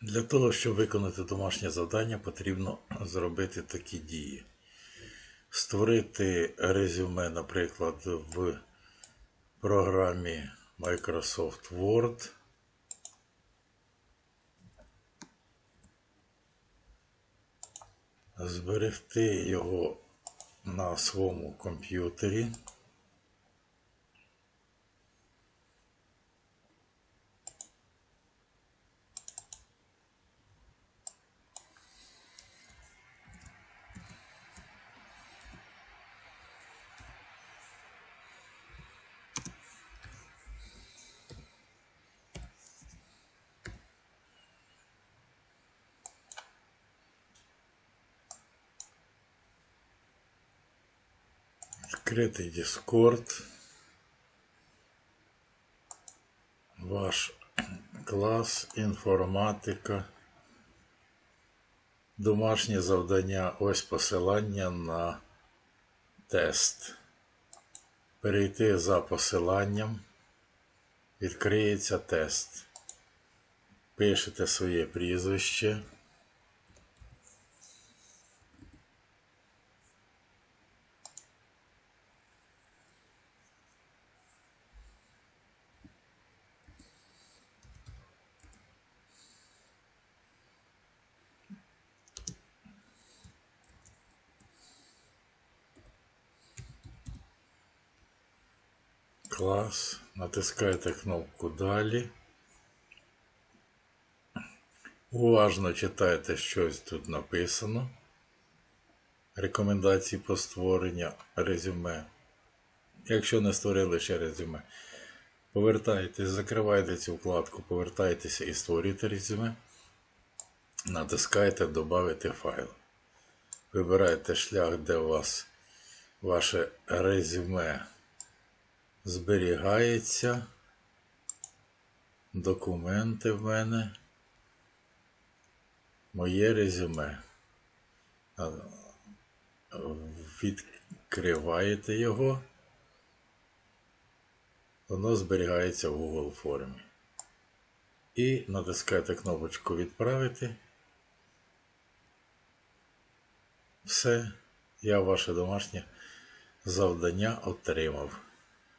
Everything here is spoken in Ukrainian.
Для того, щоб виконати домашнє завдання, потрібно зробити такі дії. Створити резюме, наприклад, в програмі Microsoft Word. Зберегти його на своєму комп'ютері. Відкритий Discord. Ваш клас, інформатика. Домашнє завдання. Ось посилання на тест. Перейти за посиланням. Відкриється тест. Пишете своє прізвище. Клас. Натискаєте кнопку Далі. Уважно читайте, щось тут написано. Рекомендації по створенню резюме. Якщо не створили ще резюме, повертайтесь, закривайте цю вкладку, повертайтеся і створюйте резюме. Натискаєте Добавити файл. Вибираєте шлях, де у вас ваше резюме зберігається. Документи в мене. Моє резюме. Відкриваєте його. Воно зберігається в Google формі. І натискаєте кнопочку Відправити. Все, я ваше домашнє завдання отримав.